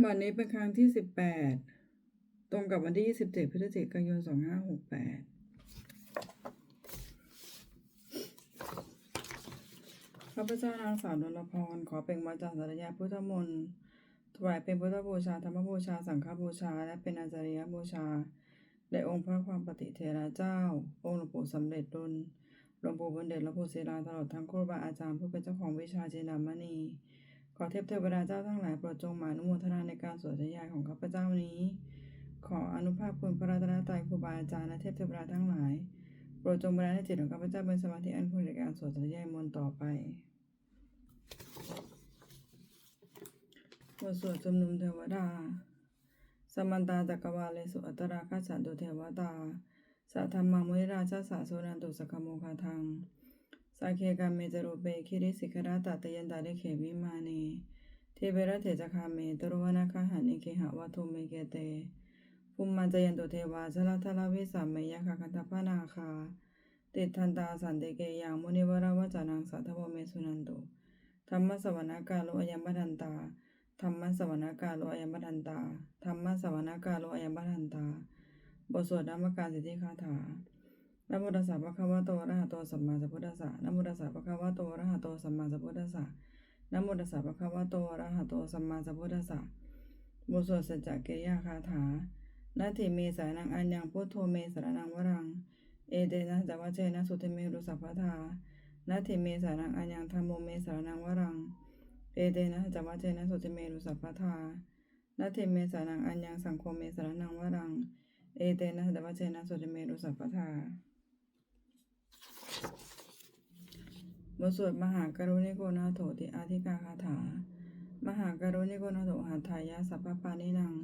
วันนี้เป็นครั้งที่สิบแปดตรงกับวันที่ยี่สิบเจ็ดพฤศจิกายนสองห้าหกแปดข้าพเจ้านางสาวนรพร ขอเป็นวาจาสารยาพุทธมนต์ถวายเป็นพุทธบูชาธรรมบูชา สังฆบูชา และเป็นอาจาริยบูชาแด่องค์พระความปฏิเทระเจ้า องค์หลวงปู่สำเร็จดุลหลวงปู่บุญเดชหลวงปู่ศิลาตลอดทั้งครูบาอาจารย์ผู้เป็นเจ้าของวิชาเจนามณี อเทพเทวดาเจ้าทั้งหลายโปรดจงมานุโมทนาในการสวดจยายของข้าพเจ้านี้ ขออนุภาพคุณพระรัตนตรัยครูบาอาจารย์และเทพเทวดาทั้งหลาย โปรดจงบรรดาให้จิตของข้าพเจ้าเป็นสมาธิอันควรในการสวดจยายมนต์ต่อไปบทสวดชุมนุมเทวดา สมันตาจักรวาเลสุอัตตราคาสันตุเทวตา สัทธรรมังมุนิราชาสาสุนันตุสกขโมคาทัง สักเคกาเมจโรเปคิริสิกราตตยันตาเลเขวิมาเนเทเบระเถจคาเมตรวนาคาหานิเคหะวัตุเมเกเตภูมิมันจยันตุเทวาชลทลาวิสามเมยะคาคันตพานาคาติดทันตาสันเตเกยังมุนิวราวจานังสัทโวเมสุนันตุธรรมสวนาการโลอยัมบัทันตาธรรมสวนาการโลอยัมบัทันตาธรรมสวนาการโลอยัมบัทันตาบทสวดนามการสิทธิคาถา นะโมตัสสะภะคะวะโตอะระหะโตสัมมาสัมพุทธัสสะนะโมตัสสะภะคะวะโตอะระหะโตสัมมาสัมพุทธัสสะนะโมตัสสะภะคะวะโตอะระหะโตสัมมาสัมพุทธัสสะบทสวดสัจจกิริยาคาถานาทิเมสานังอัญญังพุทโธเมสรนังวรัง เอเตนะจัวะเจนะสุเทเมรุสัพพทานาทิเมสานังอัญญังธัมโมเมสรนังวรัง เอเตนะจัวะเจนะสุเทเมรุสัพพทานาทิเมสานังอัญญังสังโฆเมสรนังวรัง เอเตนะจัวะเจนะสุเทเมรุสัพพทา บทสวดมหากรุณิโกนาโถติอาธิกาคาถา มหากรุณิโกนาโถหัตถายาสัพพปานินัง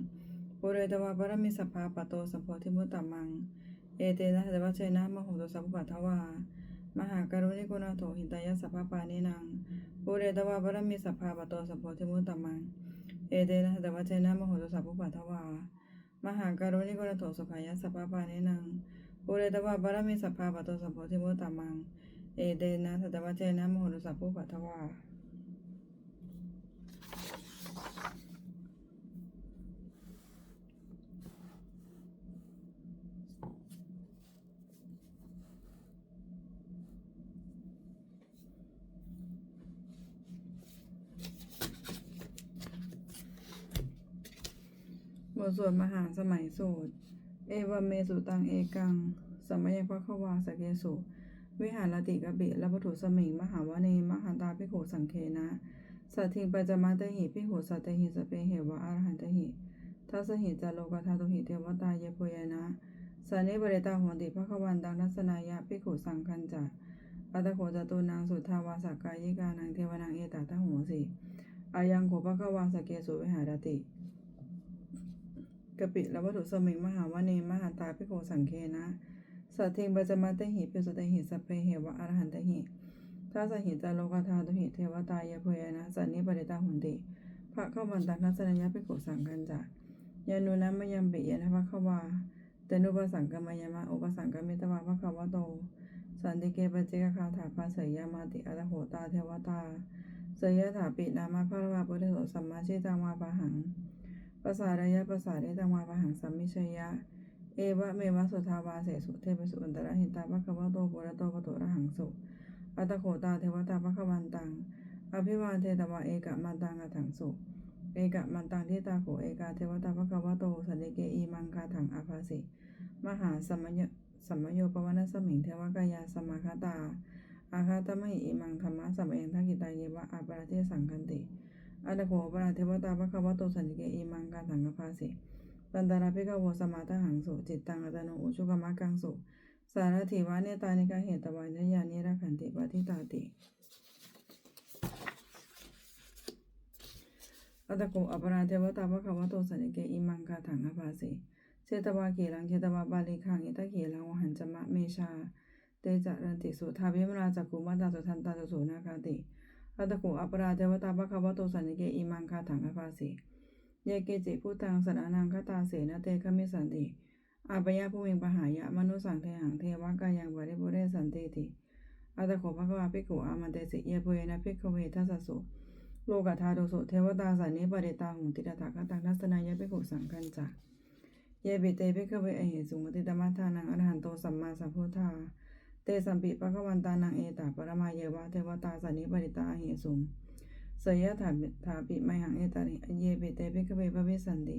ปุเรตวาปรมิสัพพาปโตสัพโพธิมุตตมัง เอเตนะเดวะเชนะมโหตสัพพปัทวามหากรุณิโกนาโถหิตายาสัพพปานินังปุเรตวาปรมิสัพพาปโตสัพโพธิมุตตมัง เอเตนะเดวะเชนะมโหตสัพพปัทวามหากรุณิโกนาโถสุขายาสัพพปานินังปุเรตวาปรมิสัพพาปโตสัพโพธิมุตตมัง เอเดนะสัตวเจนะโมโหตุสัพพุปัทวาบทสวดมหาสมัยสูตร เอวเมสุตังเอกัง สมัยพระควาสเกสุ วิหารติกะเบและปถุสมิงมหาวเนมหันตาพิโขสังเคนะ สัทธิงปัจจมาตหิพิโขสัตหิสเปเหวะอรหันตหิทัสหิจาโลกธาตุหิเทวตายโพยนะสันนิบริตาหวนติพระควันตังทัศนายะพิโขสังคันจะอัตโขจตุนางสุทาวาสักกายิกานังเทวนังเอตตาหัวสิอายังโขพระควาสเกสุวิหารติกปิและวัตถุสมิงมหาวเนมหันตาพิโขสังเคนะ สัทธิงปัจจมาตหิปิสุตหิสัพเพเหวะอรหันตหิทัสหิจาโลกธาตุหิเทวตายาเพยนะสันนิปริตาหุนติพระเข้าวันตักนัสนัญญาพิโขสังกันจะยานุนัมมยัมปิยนะพระขวาเตนุปสังกมยามะอุปสังกมิตวาพระขวโต สันติเกปเจกคาถาปาเสยยามาติอัตโหตาเทวตาเสยยถาปินามาพระวาปุริโสสัมมาชิตังวาปะหังภาษาระยะภาษาเรตังวาปะหังสัมมิชยะ เอวะเมวะสุทาวาเสสุเทพสุอันตระหิตาภควโตปุระโตปะโตระหังสุอัตโขตาเทวตาภควันตัง อภิวานเทตวะเอกะมันตังอัถังสุเอกะมันตังที่ตาโขเอกาเทวตาภควโตสันติเกอีมังคาถังอาภาสิมหาสัมยสัมโยปวนสมิงเทวกายาสมาคตา อาคาตมหิอิมังธรรมะสัมเองทักกิตายเยวะอาปราเทสังคันติอัตโขปราเทวตาภควโตสันติเกอีมังคาถังอาภาสิ ตันตาราภิกขโวสมาตหังโสจิตตังอัตโนอุชุกมะกังโสสารถิวาเนตานิกาเหตวายญานิรักขันติปฏิตาติอัตตโกอปราเทวตาภควโตสันิเกอิมังคาถังอภาสิเชตวาเกีรังเชตวาบาลิคังอิตะกีรังวหันจมะเมชาเตจะรันติสุทาวิมราจักกุมาตาสุทันตาสุสุนาคาติอัตตโกอปราเทวตาภควโตสันิเกอิมังคาถังอภาสิ ยเกจิพุตังสนานังคตาเสนเตคมิสันติอาปยาภูมิงปหายะมนุสังเทหังเทวกายังบริบุเรสันติติอัตโขภควาภิกขุอามันเตสิเยปุเยนะภิกขเวทัสสสุโลกธาโดสุเทวตาสานิปริตาหุติตถาคตังทัสนายะภิกขุสังคัญจะเยบิเตภิกขเวอเหสุงติตมัทานังอรหันโตสัมมาสัพพุทธาเตสัมปิปะคะวันตานังเอตาปรมาเยวะเทวตาสานิปริตาเหสุงเสยถาถาปิไมหังเอตาริเยบิเตภิกขเวภวิสันติ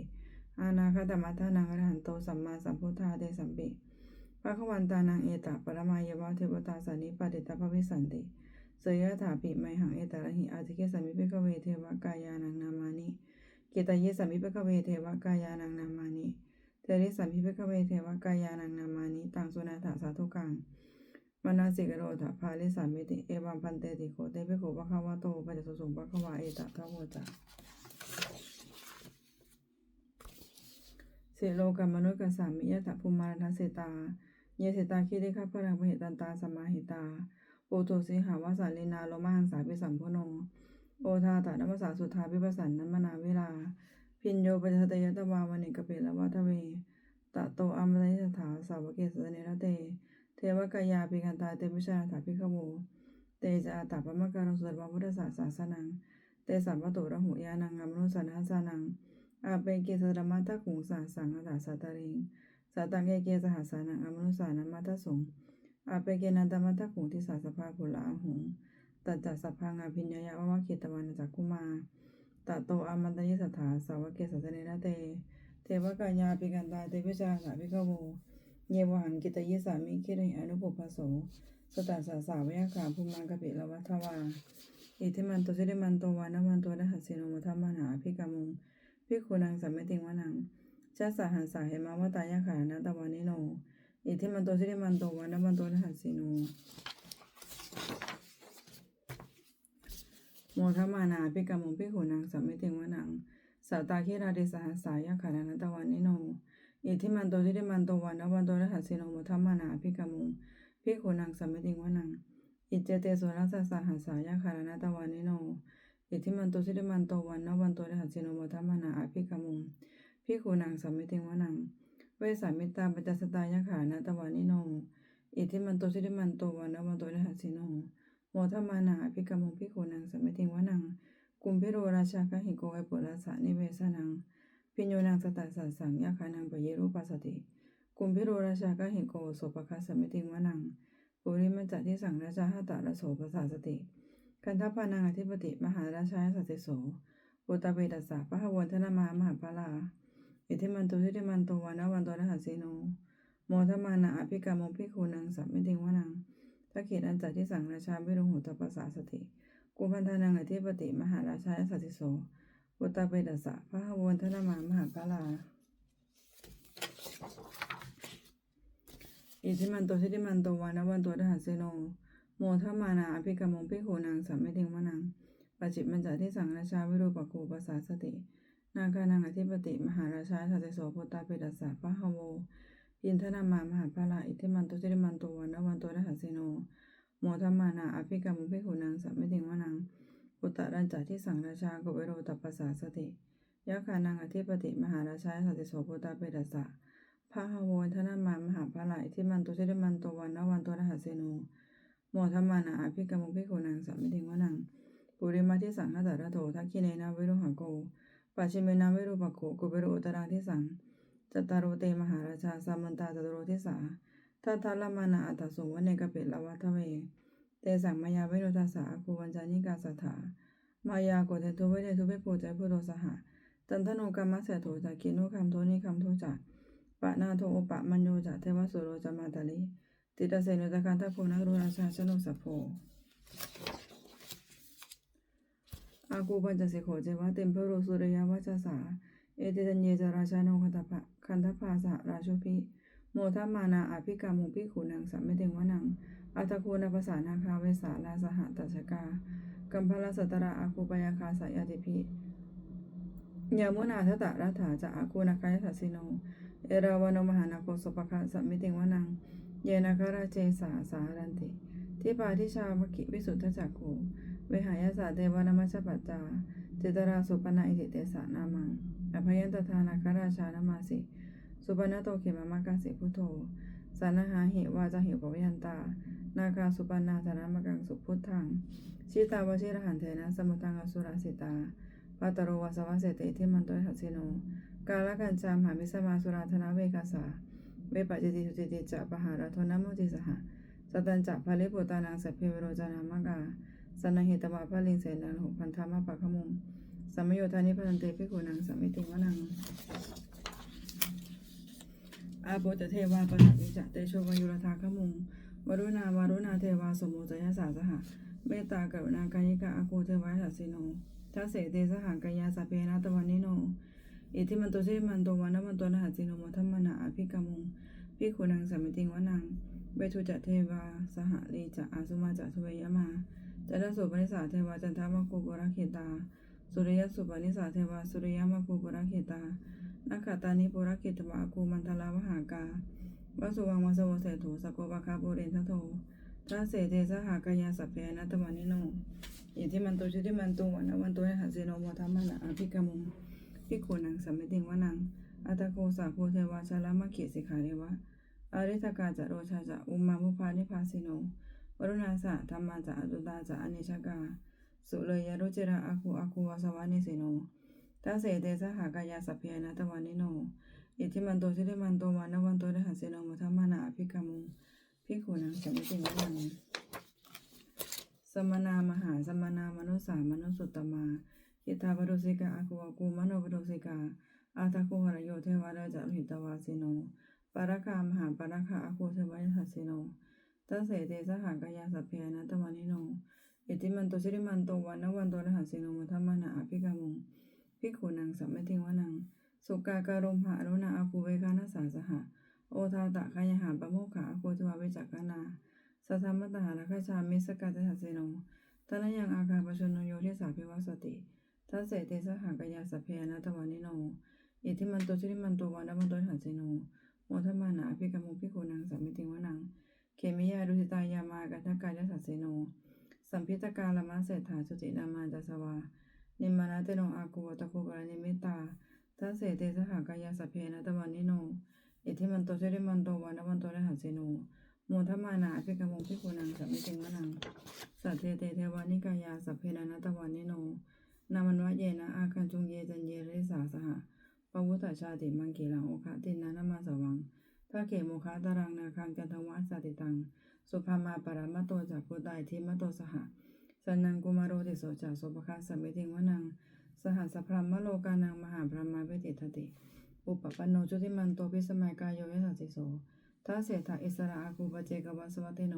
อานาคตมัทธานังอรหันโตสัมมาสัพพุทธาเตสัมปิปะควันตานังเอตาปรมายวะเทวตาสานิปริตาภวิสันติเสยถาปิไมหังเอตาระหิอาทิเกสามิภิกขเวเทวกายานังนามานิเกตเยสามิภิกขเวเทวกายานังนามานิเทริสามิภิกขเวเทวกายานังนามานิตังสุนาถาสาธุกัง มนาสิกโรธาภาลิสามิติ เอวัมพันเตติโคเตภิกขุปะคะวะโตปัจจสุสงปะคะวะเอตทะโวจะเสโลกัมมนุกัสสามิยะถะภูมารัสเสตา เยเสตาคิริคัพพรังพหิตันตาสมาหิตาโอโทสิหาวาสาลินาโลมาหังสาปิสัมพโนโอทาตานมัสสาสุทธาพิปัสสันนัมมนาเวลา พินโยปัจจตยตวาวานิกเปละวัทเวตะโตอัมตนิสถาสาวเกสเนรเต เทวกายาปิกันตาเตปิชาถาพิขโวเตจาตาปมะการุสุตวะพุทธศาสาสนัง เตสัมปโตระหุยานังอัมนุสันหาสานัง อาเปเกสรมัตถคุงสาสังอัตาสัตตะริงสัตตังเกเกสหัสานังอัมนุสานัมมัตถสงอาเปเกนันตมัตถคุงทิสาสภาปุระหุงตัจจสัพพังอภิญญายะวะวะเกตวันจักคุมาตะโตอามันตยิสถาสาวเกสัสเนนะเต เทวกายาปิกันตาเตปิชาสาภิกขโว เยวหังกิตยิสามิคิริอนุปปโสสตัสสะสาวยาขาภูมังกปิละวัทวาอิทิมันโตสิริมันโตวานวันโตนะหัสสิโนมัทธมานาภิกามุงภิกขุนังสัมมิติงวนังชัสสหันสาเหมาวตายะขานะตะวานิโนอิทิมันโตสิริมันโตวานวันโตนะหัสสิโนโมทมานาภิกามุงภิกขุนังสัมมิติงวนังสัตตาคิราติสหัสสายะขานะตะวานิโน อิทิมันโตสิริมันโตวานวันโตนะหัสสิโนโมทมมานาภิกามุงภิกขุนังสัมมิติงวนัง อิจเจเตสุรัสสะสหัสสายะคารณตวานิโน อิทิมันโตสิริมันโตวันนวันโตรหัสสิโนโมทัมมานาอภิกามุงพิคูนังสัมมิติงวนังเวสามิตาปัจจสตายะคารณตวานิโนอิทิมันโตสิริมันโตวันนวันโตรหัสสิโนโมทัมมานาอภิกามุงพิคูนังสัมมิติงวนังกุมพิโรราชากะหิโกไอปุราสานิเวสนัง พิญโยนังสตัสสะสังยะคานังปเยรูปัสสติกุมพิโรราชากะหิโกโสปะคะสัมมิติงวนังปุริมัจจที่สั่งราชาหตาระโสภาษาสติคันทพานังอธิปติ มหาราชาสัตติโสปุตตะเปตัสสะพระวันธนามามหาพลาอิทิมันตุทิติมันโตวานะวันโตนะหัสสิโนโมทมานาอภิกรรมงพิคูนังสัมมิติงวนังทักขิอันจัดที่สั่งราชาวิรุงหุตปัสสาสติ กุมพันธานังอธิปติ มหาราชาสัตติโส ปุตตะเปตัสสะพระวนธนามามหาพลาอิทิมันโตทิติมันโตวานะวันโตนะหัสสิโน โมทัมานาอภิกรรมงพิโขนางสัมมิติงวนังปจจิมันจาที่สังราชาวิรูปโกปัสสาสติ นาคานังอธิปติมหาราชาสัตติโสพุตตาเปตัสสะพะหะโวอินทนามามหาพลาอิทิมันโตทิติมันโตวานะวันโตนะหัสสิโน โมทัมานาอภิกรรมงพิโขนางสัมมิติงวนัง ปุตตะรันจาที่สังราชาโกเวโรตปัสสาสติยะคานังอธิปติมหาราชาสตติโสพุตตาเปตัสสะพระหโวนธนามามหาพระไหลที่มันตุชิริมันตวันนวันโตรหัสเซโนโมทมานาอภิกรรมพิโกนังสัมมิติงวนังปุริมาที่สังฆตระโตทักขิเนนาวิรุหโกปัจฉิเมนาวิรุปะโกกุเบโรอุตราที่สังจตารโรเตมหาราชาสามันตาจตุโรทิสาทัทธลมานาอัตตสุวเนกเปตละวัทเว เตสังมายาเวโรทัสสะกูวันจานิกาสถามายาโกเททุเวเททุเวโปเจพุโตสหะจันทโนกรรมะเสโทจากกินุคัมโทนิคัมโทจักปะนาโทโอปะมัญโยจะเทวสุโรจมาตาลิติตาเสนุตะกันทะโพนักรุราชาชนุสัพโพอากูปัญจสิโขเจวะเต็มเพโรสุริยวัชสา เอติตัญเยจราชาโนคันตภะคันทภาสะราชุพิ โมทัมมานาอภิกามุปิขุนังสัมเมเตงวนัง อัตโคนาภาษานาคาเวสาลาสหตัชกา กัมพลสัตระอาคูปยาคาสายาติพิยามุนาทตะรัฐาจะอาคูนาคายทัสสิโน เอราวานมหานาโคสปะคะสัมมิติงวนัง เยนาคาราเจสาสารันติทิปาทิชาวกิวิสุทธจักโขเวหายาสาเทวนามัชปัจจาเจตราสุปนาอิติเตสานามังอภยันตทานาคาราชานามาสิ สุปนาโตเขมามากาเสพุทโธสานาหาเหวาจาหิปวิยันตา นาคาสุปันนาธารามกังสุพุทธัง ชิตาวชิรหันเทนะสมุตังอสุราสิตาปัตตโรวาสวะเสติทิมันโตหัสสิโน กาลกันจามหามิสมาสุราธนาเวกัสา เวปัจจิติสุจิติจะปหาราโทนะมุติสหะสตันจะภาลิปุตานังสัพเพเวโรจานามกาสนหิตวะพลิงเสนันหกพันธามะปะขมุงสัมโยธานิพันเตพิกุนังสัมมิติวนัง อาโปจะเทวาปะหิจะเตโชวายุรธาขมุงวรุณาวารุณาเทวาสมโมจยสาสหะเมตตากรุณากายิกาอาโกเทวาสัสสิโนทัสเสเตสหกายาสเพนะตวันนิโนอิทิมันโตสิมันโตวันนมันโตนะหัสสิโนมทัมมนาอภิกรรมุงพิขุนังสัมมิติงวนังเวทุจะเทวาสหลีจะอาสุมาจะทุเวยมาจันทสุปนิสาเทวาจันทามะกุปุระเขตา สุริยสุปนิสาเทวาสุริยมะกุปุระเขตา นักขตานิปุระเขตวะกูมันทลาวหากาวสุวังวสวเสโถสกโกปะคาปุเรนทโททัสเสเตสหากายาสัพเพนะตวันนิโนอิทิมันโตชิติมันโตวันนวันโตนหัสสิโนโมทัมมนาอภิกรรมุงพิกขุนังสัมมิติงวนังอัตโกสาโพเทวาชาลามะเขสิขาเรวะอริทกาจะโรชาจะอุมามุพานิพาสิโนวรุณาสะธรรมาจะอดุตาจะอนิชกา สุเลยยรุจิระอาคูอาคูวาสวานิสิโน ทัสเสเตสหากายาสัพเพนะตะวานิโนอิทิมันโตชิริมันโตวานวันโตเดหัสสิโนมุทัมมานาอภิกรรมุงพิกขุนังสัมมิติงวนังสมนามหาสมนามนุสามนุสุตตมาหิตาปุสิกาอากูอากูมโนปุสิกาอาตาคุหรโยเทวาราจะหิตวาสิโนปารคามหาปารคาอากูเทวายทัสสิโนตัสเสเตสหากายาสัพเพนะตะวานิโนอิติมันโตสิริมันโตวันนวันโตนะหัสสิโนมุทัมมานะอภิกามุง ภิกขุนังสัมมติวนัง สุกาการุมหาอรุณาอากูเวคานาสาสหะ โอทาตะคายหาปะโมขะอากูเทวาเวจักกนาสัทธรรมตหาราคชามิสกัตถัสเสโนตนะยังอาคาปชนโยทิสาภิวสติทัสเสเตสหากายาสัพเพนะตวานิโนอิทิมันโตชิริมันโตวันนมันโตหัสเสโนโมทมานาภิกรรมุภิกขุนังสัมมิติวนัง เขมิยาดุสิตายามากาทกายสัสเสโน สัมพิตกาลมาเศรษฐาสุตินามาจัสวา นิมมานาเตโนอากูวตะโกกรณิมิตาทัสเสเตสหากายาสัพเพนะตวานิโนอิทิมันโตชิริมันโตวันนมันโตหัสเสโนโมทมานาอภิกรรมุพิกุนังสัมมิติงวนังสัตเทเตเทวานิกายาสัพเพนานัตวานิโนนามันวะเยนะอาคันจุงเยจันเยริสาสหะปวุตชาติมังเกลังโอคะตินานามาสวังทาเกโมคะตารังนาคังจันทวัสสติตัง สุภามาปรามะโตจากพุทธายทิมะโตสหะ สันนังกุมารโรติโสจากโสภคะสัมมิติงวนัง สหัสพรหมโลกานังมหาพรหมาเวติทติ อุปปันโนจุติมันโตพิสมัยกายโยยสัสิโสทัสเสถาอิสระอาคูปเจกวัสวัติโน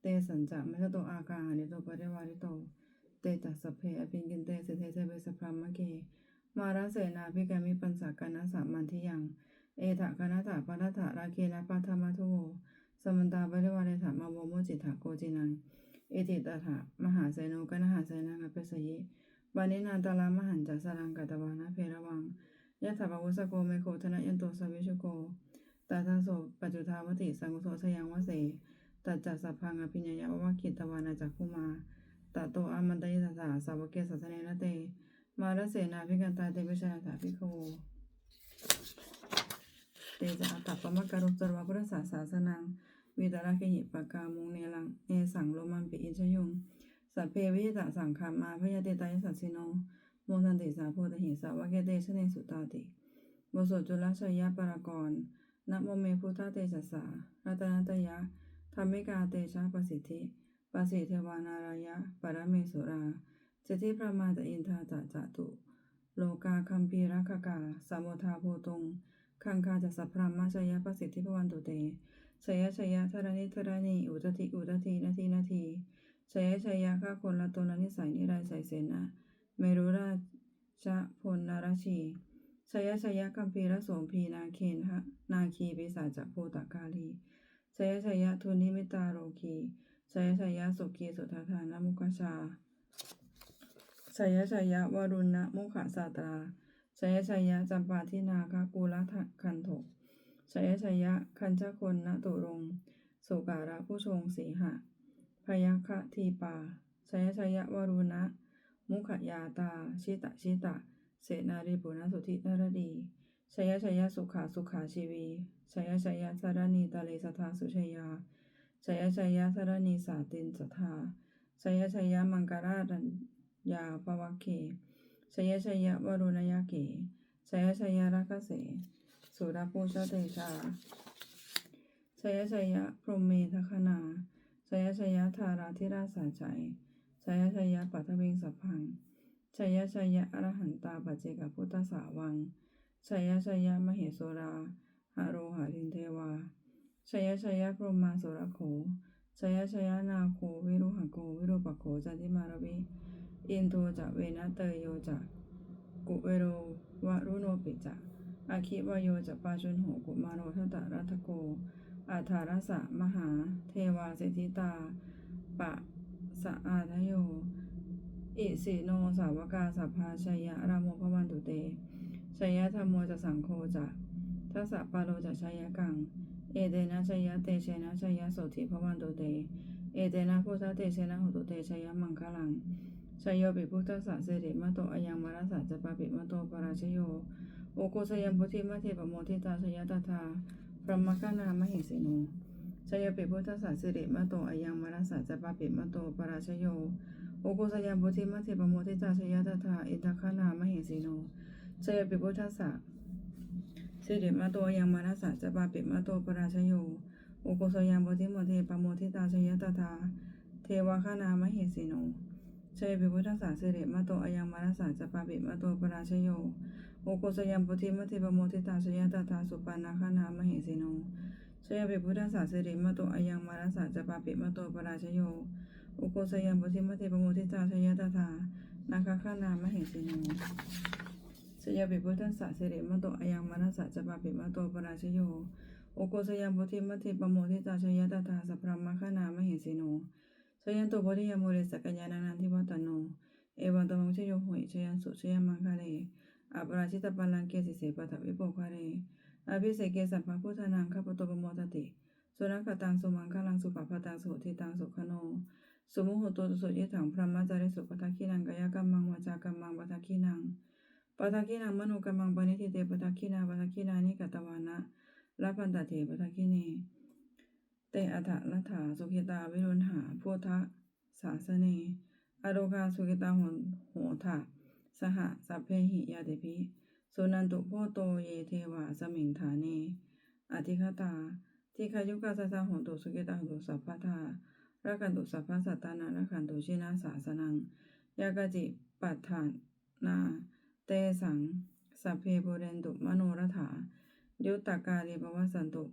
เตสัญจะไม่โตอาคาหานิโตปริวาริโต เตจัสสพเพอภิกินเตสิเทเทเวสพรามเก มาราเสนาภิกามิปัญสากานาสามันทิยัง เอถะคณะถาปะทัถะราเคนะปัทมาทุโวสมันตาปริวาริถามาโมโมจิตถาโกจินัง เอติตถะมหาไซโนกนหาไซนังอภิสยิวานินาตาลามหันจัสรังกัตวานะเพระวังยะถาปวุสโกเมโคธนะยันโตสวิชโกตาทาโสปัจจุทาวติสังโสสยังวเสตัจจัสสะพังอภิญญายะวะคิตวานาจักคุมาตโตอามันตยิสสาสาวกเกสัสเนนเต มารเสนาภิกันตาเตวิชาถาภิกขโวเตจะอัตตปมะการุสรวะพุทธศาสา วิตาระเคหิปะกามุงเนลังเอสังโลมันปิอินชยุงสัพเพวิตะสังขามาพยาเตตายสัสิโนโมทันติสาโพธิหิสาวะเกเตชเนสุตาติโมโสจุลชัยยะปรากรนะโมเมพุทธเตชะสารัตนัตยะธรรมิกาเตชะประสิทธิปัสสิเทวานารายะปรเมสุราจติพระมาตอินทาจะจตุ โลกาคัมพีรักกาสมุทาโพตงคังคาจะสัพพรามชยประสิทธิพวันตุเต ชยชยธรณิธรณีอุตติอุตตินาทีนาทีชยชยข้าคนละตนละนิสัยนิรายใส่เสนะเมรุราชพลนารชีชยชยกัมพีระโสมพีนาเคนหะนาคีปิสาจโพตกาลีชยชยทุนิมิตาโรคีชยชยสุขีสุทธานามุกชาชยชยวรุณะมุขสาตราชยชยจำปาทินาคากูละคันโถ ชยชยคัญชคนนตุรงสุการะผู้ชงสีหะ พยัคฆทีปาชยชยวรุณะ มุขยาตา ชิตะชิตะ เสนารีปุณสุธินรดีชยชยสุขาสุขาชีวีชยชยสารณีตาเลสทาสุชยาชชยชยสรณีสาตินสทาชยชยมังกรารัญญาปวัคเคชยชยวรุณยเกชยชยรักเส สุรปูชเตชาชยชยะพรหมเมทคนาชยชยะธาราธิราชสาใจชยชยะปัทวิงสัพพังชยชยะอรหันตาปัจเจกพุทธสาวังชยชยะมเหโสราหาโรหารินเทวาชยชยะพรหมาสุรโขชยชยะนาโควิรุหโกวิรุปโขจันติมารวิอินโทจะเวนะเตยโยจะกุเวโรวะรุโนปิจะ อาคิวโยจะปาชุนโหกุมารโรทัตตะรัตโกอาธารสะมหา เทวาเสติตา ปะสะอาทโย อิสิโนสาวกาสัพพาชัยยะรามโมพวันตุเตชัยยะธรรมโมจะสังโฆจะทัสสะปาโลจะชัยยะกัง เอเตนะชัยยะเตเชนะชัยยะโสธิพวันตุเต เอเตนะพุทธเตเชนะหุตุเตชัยยะมังคลังชัยโยปิพุทธสสะเสริมะโตอยังมรสะจะปะปิมะโตปราชโย โอโกสยัมพุทธิมะเทปโมทิตาชยยะตาพระมกนามหิสิโนชยโยปิพุทธสสะเสริมะโตอายังมารสะจะปะปิมะโตปราชโยโอโกสยามพุทธิมัทเทปโมทิตาชยตถาอินทคานามเหสีโนชยปิพุทธัสสะสิริมาโตอยังมานัสสะจะปาปิมาโตปราชโยโอโกสยามพุทธิโมเทปโมทิตาชยตถาเทวคานามเหสีโนชยปิพุทธัสสะสิริมาโตอายังมานัสสะจะปาปิมาโตปราชโย โอโกสยามพุทธิมัทเทปโมทิตาชยตถาสุปานาคานามเหสีโนชยปิพุทธัสสะสิริมาโตอายังมานัสสะจะปาปิมาโตปราชโยโอโกสยัมปทิมเทปโมทิตาชยตถานาคาขานามเหสิโนสยปิพุทธัสสะสิริมโตอายังมนัสสะจะปาปิมโตปราชโยโอโกสยัมปทิมเทปโมทิตาชยตถาสัพพรมคานามเหสิโนชยันโตปริยโมเรสกัญญาณานันทิวัตโน เอวันตมังชโยหุยชยันสุชยันมังคะเล อปราชิตปัลลังเกสิเสปัทวิโปคะเรอภิเสกเกสัพพพุทธนังข้าพตปโมตติสุนัขตังสุมังคลังสุปปตังสุทิตังสุขโน สมุหุโตตุสุยิถังพระมจจาริสุปทักขินังกายกรรมังวาจากรรมังปทักขินังปทักขินังมโนกรรมังปณิทิเตปทักขินาปทักขินานิกตวานะละพันตเถปทักขิเนเตอัฏฐลัทธาสุขิตาวิรุณหาพุทธสาสเนอโรคาสุขิตาหนโหทะ สหสัพเพหิยาเตปิสุนันตุโพโตเยเทวาสมิงฐาเนอธิคตาทิคายุกาสสะหนตุสุขิตาหนตุสัพพทารักันตุสัพพสัตตานารักขันตุชินาสาสนัง ยากจิปัฏฐานาเตสัง สัพเพปุเรนตุมโนรถา ยุตตากาลีภวสันตุ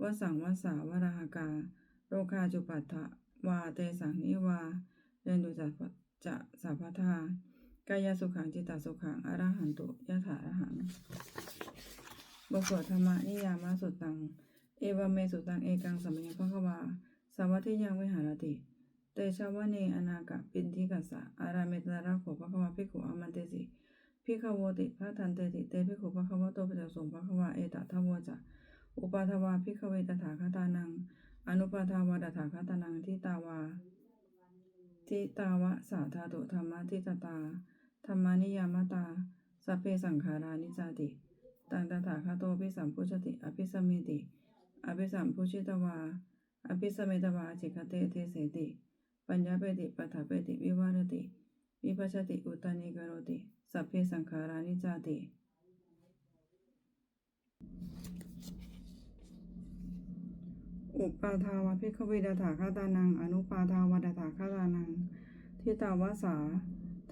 วสังวสาวราหกา โรคาจุปัฏฐวาเตสังนิวา เรนตุจัปจะสัพพทา กายสุขังจิตตสุขังอรหันตุยะถาอรหังบทสวดธรรมนิยามาสุตัง เอวเมสุตังเอกังสัมยังพระควาสาวัติยังวิหารติ เตชะวเนอนากะปินทิกัสสะอาราเมตนาราโขภควาภิขุอามันเตสิภิขโวติพระทันเตติเตภิขุภควะโตปิจสงภควาเอตทะโวจะอุปาทวาภิขเวตถาคตานัง อนุปาทาวาตถาคตานังทิตาวาทิตาวะสาธาตุธรรมะทิตตา ธรรมานิยามตา สัพเพสังขารานิจาติ ตังตถาคโตภิสัมพุชติ อภิสมิติ อภิสัมพุชิตวา อภิสเมตวาจิกเตเทเสติ ปัญญาเปติปัฏฐเปติวิวารติ วิปัชติอุตานิกรติ สัพเพสังขารานิจาติอุปาทาวะพิกขวิดาถาคาตานัง อนุปาทาวะดาถาคาตานัง ทิตาวสา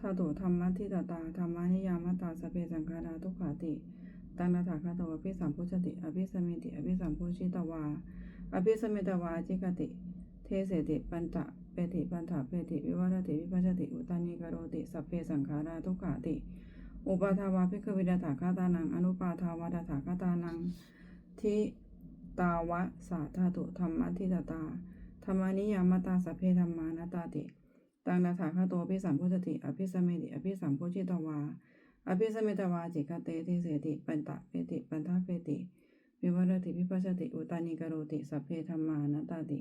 ธาตุธรรมะทิตตาธรรมานิยามตาสเพสังขาราทุกขาติตังนาถาคาโตอภิสัมพุชติ อภิสเมติ อภิสัมพุชิตวา อภิสเมตวาจิกติ เทเสติปัญจเปติปัญถาเปติ วิวารติวิปัชติ อุตานิกโรติ สัพเพสังขาราทุกขาติ อุปาทาวาภิกวิดาถาคาตานัง อนุปาทาวาดาถาคาตานัง ทิตาวะสาธาตุธรรมะทิตตา ธรรมานิยามตาสเพธรรมานาตาติ ตังนาถาคาโตอภิสัมพุชติอภิสเมติอภิสัมพุชิตวา อภิสเมตวาจิกเตเทเสติปัญตะเปติปันทาเปติวิวรติวิปัสติอุตานิกโรติสัพเพธรรมานตาติ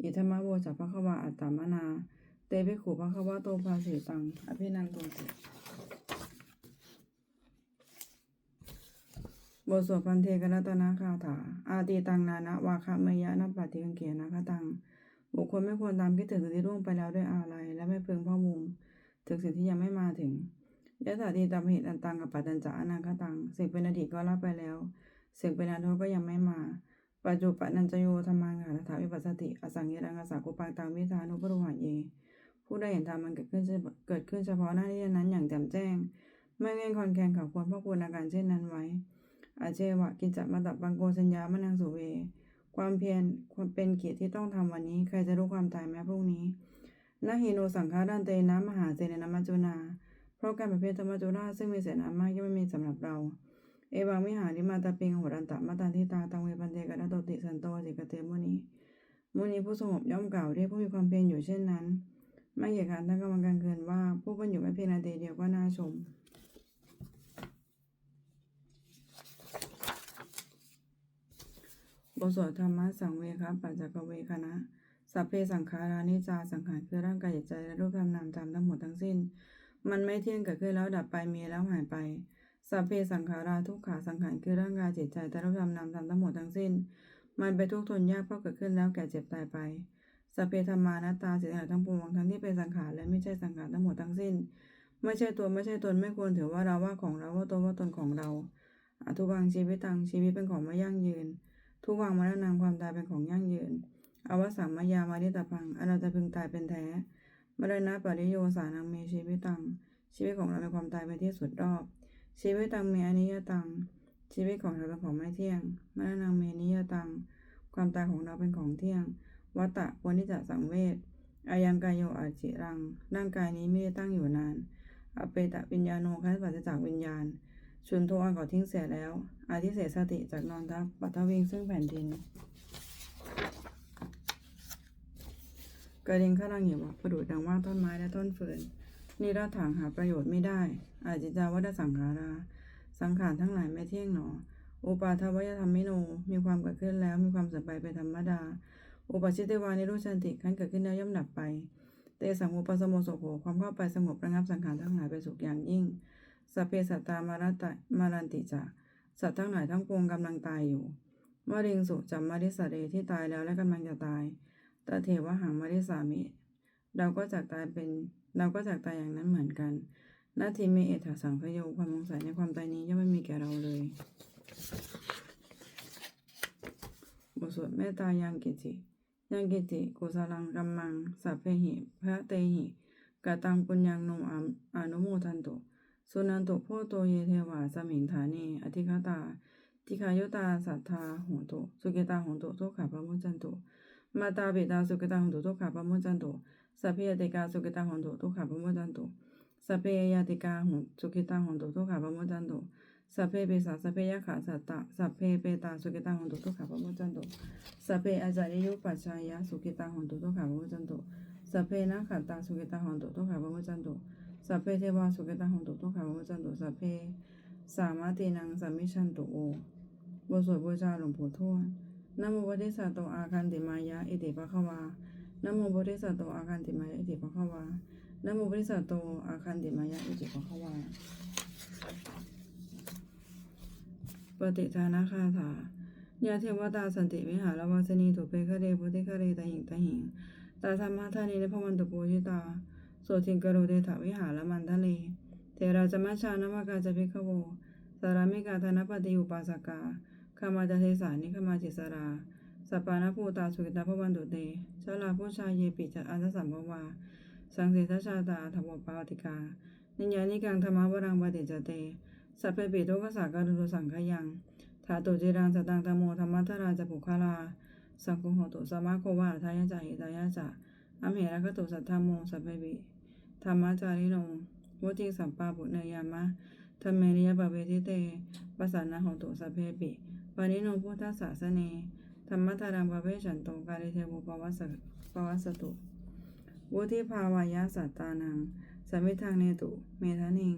อิธรรมะโวจัพพะคะวาอัตตามนา เตภิขุภะคะวะโตภาสิตัง อภินันตุติบทสวดพันเทกรัตนาคาถา อาติตังนานะวาคะเมยะนัปปฏิกังเกียนะคะตัง บุคคลไม่ควรตามคิดถึงสิ่งที่ล่วงไปแล้วด้วยอาลัยและไม่พึงพ่อวงถึงสิ่งที่ยังไม่มาถึงยะถาทีตามเหตุอันตังกับปัจจันจะอนาคตังสิ่งเป็นอดีตก็รับไปแล้วสิ่งเป็นอนาคตก็ยังไม่มา ปัจจุปนัญจโยธรรมังหาถาวิปัสสติอสังเยรังอาสากุปังตังวิธานุปรุหะเยผู้ได้เห็นธรรมมันเกิดขึ้นเกิดขึ้นเฉพาะหน้าที่นั้นอย่างแจ่มแจ้ง ไม่เง่นคอนแคนเขาควรพ่อควรอาการเช่นนั้นไว้อาเจวะกิจจมาตับบังโกสัญญามนังสุเว ความเพียรความเป็นกิจที่ต้องทำวันนี้ ใครจะรู้ความตายแม้พรุ่งนี้นาฮิโนสังฆาดันเตนะมหาเสนนามัจจุนา เพราะการประเภทธรรมจุราซึ่งมีเสนามากย่อมไม่มีสำหรับเรา เอวังวิหาริมาตาปิงโหรันตะมาตาทิตาตังเวปันเตกะระโตติสันโตสิกเตมุนีมุนีผู้สงบย่อมกล่าวเรียกผู้มีความเพียรอยู่เช่นนั้น ไม่เกียจคร้านทั้งกำลังกลางคืนว่า ผู้เป็นอยู่ไม่เพียงนาทีเดียวก็น่าชม บทสวดธรรมะสังเวครับปัจจกเวคณะสัพเพสังขารานิจาสังขารคือร่างกายจิตใจและรูปธรรมนามธรรมทั้งหมดทั้งสิ้น มันไม่เที่ยงเกิดขึ้นแล้วดับไปมีแล้วหายไปสัพเพสังขาราทุกขาสังขารคือร่างกายจิตใจและรูปธรรมนามธรรมทั้งหมดทั้งสิ้น มันเป็นทุกทนยากเพราะเกิดขึ้นแล้วแก่เจ็บตายไปสัพเพธรรมานัตาสิ่งทั้งหาทั้งปวงทั้งที่เป็นสังขารและไม่ใช่สังขารทั้งหมดทั้งสิ้น ไม่ใช่ตัวไม่ใช่ตนไม่ควรถือว่าเราว่าของเราว่าตัวว่าตนของเราอทุวังชีวิตตังชีวิตเป็นของไม่ยั่งยืน ทุกวังมรณะความตายเป็นของยั่งยืนอวสัมมายามาริตาพังอเราจะพึงตายเป็นแท้มรณะปริโยสานังเมชีวิตตัง ชีวิตของเราเป็นความตายเป็นที่สุดรอบ ชีวิตตังเมอนิยตัง ชีวิตของเราเป็นของไม่เที่ยง มรณะเมนิยตัง ความตายของเราเป็นของเที่ยง วัตตะปนิจจสังเวชอายังกายโยอาจิรัง ร่างกายนี้ไม่ได้ตั้งอยู่นาน อเปตะวิญญาโนคันปราศจากวิญญาณ ชุนโทอันก่อทิ้งเสียแล้ว อาทิเสสติจากนอนทับปัทวิงซึ่งแผ่นดินกระเด็นข้ารังเหยวะประดุดดังว่าต้นไม้และต้นเฟิร์นนิรัตถังหาประโยชน์ไม่ได้ อาจิจาวัฏสังขารา สังขารทั้งหลายไม่เที่ยงหนอ อุปาทวยธรรมมิโน มีความเกิดขึ้นแล้วมีความสื่อมไปเป็นธรรมดา อุปชิตวานิรุชันติขั้นเกิดขึ้นแล้วย่อมดับไป เตสังอุปสมโมโสโหความเข้าไปสงบระงับสังขารทั้งหลายเป็นสุขอย่างยิ่ง สพเพสัตตามารัตมารันติจะสัตว์ทั้งหลายทั้งปวงกำลังตายอยู่มะร็งสุจัมมาริสเรที่ตายแล้วและกำลังจะตายตเทวะหังมาริสามิเราก็จากตายเป็นเราก็จากตายอย่างนั้นเหมือนกันนาทีเมเอถาสังคโยความสงสัยในความตายนี้ย่อมไม่มีแก่เราเลยบทสวดเมตตายังกิติยังกิติกุสลังกัมมังสัพเพหิพระเตหิกตังปุญญังโนอามอนุโมทันโต สุนันโตโพโตเยเทวาสมิงฐานีอธิคตาทิคายุตาสัทธาหนโตสุเกตาหนโตทุกขาปะมุจันโตมาตาเบตาสุเกตาหนโตทุกขาปะมุจันโตสัพเพยติกาสุเกตาหนโตทุกขาปะมุจันโตสัพเพยติกาหนสุเกตาหนโตทุกขาปะมุจันโตสัพเพเปสาสัพเพยะขาสัตตะสัพเพเปตาสุเกตาหนโตทุกขาปะมุจันโตสัพเพอาจารยุปัจชายะสุเกตาหนโตทุกขาปะมุจันโตสัพเพนะขัตตาสุเกตาหนโตทุกขาปะมุจจันโต สัพเพเทวาสุเกตาหงตุทุกขามุจันตุสัพเพ สามารถตีนังสัมมิชันตุโอบทสวดบูชาหลวงปู่ทวดนโมพุทธิสัตโตอาคันติมายะอิติภะคะวานโมพุทธิสัตโตอาคันติมายะอิติภะคะวานโมพุทธิสัตโตอาคันติมายะอิติภะคะวาปฏิทานาคาถายาเทวตาสันติวิหารวาสนีตุเปคะเรพุทธิคะเรตหิงตหิงตาธรรมะธานีและพวันตุปูชิตา สทิงกโรเดถาวิหารมันทะเล เทราจมชานวากาจะพิกโว สารามิกาธนปฏิอุปาสกาขามาจเทสานิขมาจิสราสปานภูตาสุกิตาพวันตุเตชลาผู้ชายเยปิจัอันสัมภวา สังเสทชาตาธรรมปาติกา นิญานิกังธรรมวรังปฏิจเต สัพเพปิโตกสาการุสังขยัง ถาตุจิรังสตังธโมธรรมัทราจะปุคาลาสังคุโหตุสมาโควาทายาจาหิตายาจะอัมเหระกตุสัทธโมสัพเพปิ ธรรมจาริโนวุติสัมปาปุเนยามะธรรมเมริยปเวทิเตปัสสานะหงตุสเพปิปานิโนพุทธศาสเนธรรมตารังปเวชันโตกาลิเทวปวัสสปวัสสตุวุธิภาวายาสัตตานังสมิทางเนตุ เมธานิง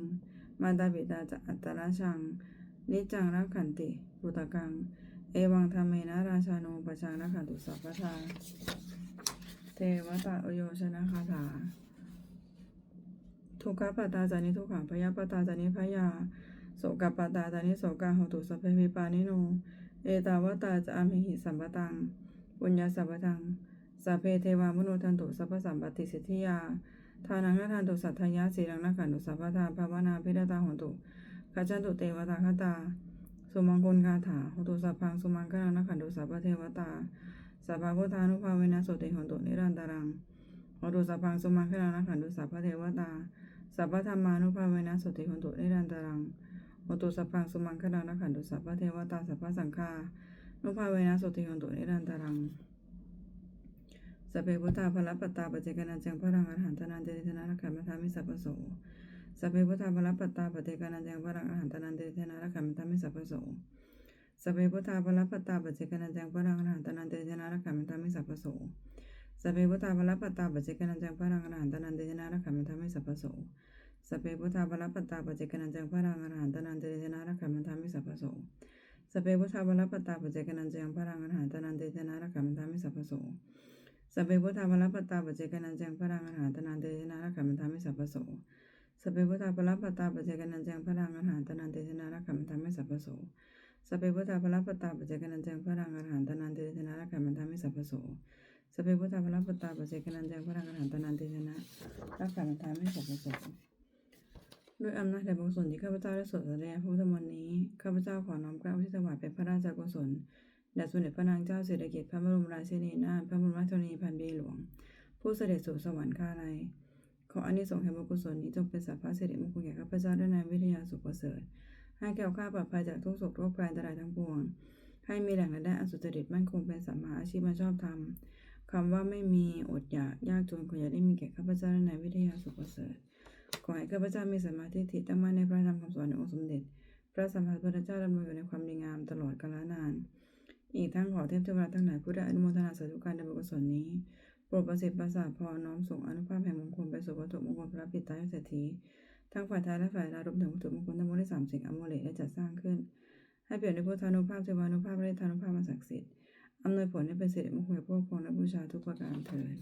มาตาบิดาจะอัตตราชัง นิจังรักขันติปุตกัง เอวังธรรมเมนะราชาโนปชังรักขันตุสัพพทา เทวตาโยชนะคาถา ทุกขปตาจานิทุกขังพยาปตาจานิพยาโสกปตาจานิโสกาหตุสัพเพวิปานิโน เอตาวตาจะอามหิสัมปตัง ปุญญาสัพพตังสัพเพเทวามนุทันตุสัพพสัมปติสิทธิยา ทานังนาทานตุสัทธายะสีรังนาขันตุสัพพทาภาวนาพิรตาหตุขจันตุเตวตาคตา สุมังคลคาถาหตุสัพพังสุมังคลังนาขันตุสัพพเทวตาสัพพะพุทธานุภาเวนะโสติหตุนิรันตรังหตุสัพพังสุมังคลังนาขันตุสัพพเทวตา สัพพธรรมานุภาเวนะสติหนตุนิรันตรังหนตุสัพพังสุมังคลังนาขันตุสัพพเทวตาสัพพสังฆานุภาเวนะสติหนตุนิรันตรังสพเพพุทธาภลปตตาปเจกนันจังพระรังอรหันตนันเตเทนะรักขันธามิสัพพโสสพเพพุทธาภลปตตาปเจกนันจังพระรังอรหันตนันเตเทนะรักขันธามิสัพพโสสพเพพุทธาภลปตตาปเจกนันจังพระรังอรหันตนันเตเทนะรักขันธามิสัพพโส สพเพพุทธาภลปัตตาปเจกนันจังพระังอรหันตนันเตเทนะรักขันธามิสัพพโสสพเพพุทธาภลปัตตาปเจกนันจังพระังอรหันตนันเตเทนะรักขันธามิสัพพโสสพเพพุทธาภลปัตตาปเจกนันจังพระังอรหันตนันเตเทนะรักขันธามิสัพพโสสัพเพพุทธาภลปัตตาปเจกนันจังพระังอรหันตนันเตชนะรักขันธามิสัพพโสสัพเพพุทธาภลปัตตาปเจกนันจังพระังอรหันตนันเตชนะรักขันธามิสัพพโสสัพเพพุทธาภลปัตตาปเจกนันจังพระังอรหันตนันเตชนะรักขันธามิสัพพโส สเพพุทธาภลปัตตาปเจกนันจังพระรังอรหันตนันเตชนะ รักขันธามิสัพพโสด้วยอำนาจแห่งบุญกุศลที่ข้าพเจ้าได้สวดแสดงพระพุทธมนต์นี้ ข้าพเจ้าขอน้อมกล้าที่ถวายเป็นพระราชกุศลแด่สมเด็จพระนางเจ้าสิริกิติ์พระบรมราชินีนาถพระบรมราชชนนีพันปีหลวง ผู้เสด็จสู่สวรรคาลัยขออานิสงส์แห่งบุญกุศลนี้จงเป็นสัพพะสิริมงคลแก่ข้าพเจ้าด้วยนายวิทยาสุขประเสริฐให้แก้วข้าปลอดภัยจากทุกโศกโรคภัยอันตรายทั้งปวง ให้มีแหล่งรายได้อันสุจริตมั่นคงเป็นสัมมาอาชีพมาชอบธรรม คำว่าไม่มีอดอยากยากจนขออย่าได้มีแก่ข้าพเจ้าและนวิทยาสุขประเสริฐขอให้ข้าพเจ้ามีสมาธิที่ตั้งมั่นในพระธรรมคำสอนขององค์สมเด็จ พระสัมมาสัมพุทธเจ้าดำรงอยู่ในความดีงามตลอดกาลนาน อีกทั้งขอเทพเทวดาทั้งหลายผู้ได้อนุโมทนาสาธุการในบุญกุศลนี้โปรดประสิทธิ์ประสาทพรน้อมส่งอนุภาพแห่งมงคลไปสู่วัตถุมงคลพระปิตายเศรษฐีทั้งฝ่ายท้ายและฝ่ายรารวมถึงวัตถุมงคลทั้งหมดที่สามสิ่งอโมเลได้จัดสร้างขึ้น ให้เปลี่ยนด้วยพุทธานุภาพเทวานุภาพและเทานุภาพมันศักดิ์สิทธิ์ อำนวยผลให้เป็นสิริมงคลแก่พวกพ้องและบูชาทุกประการเถิด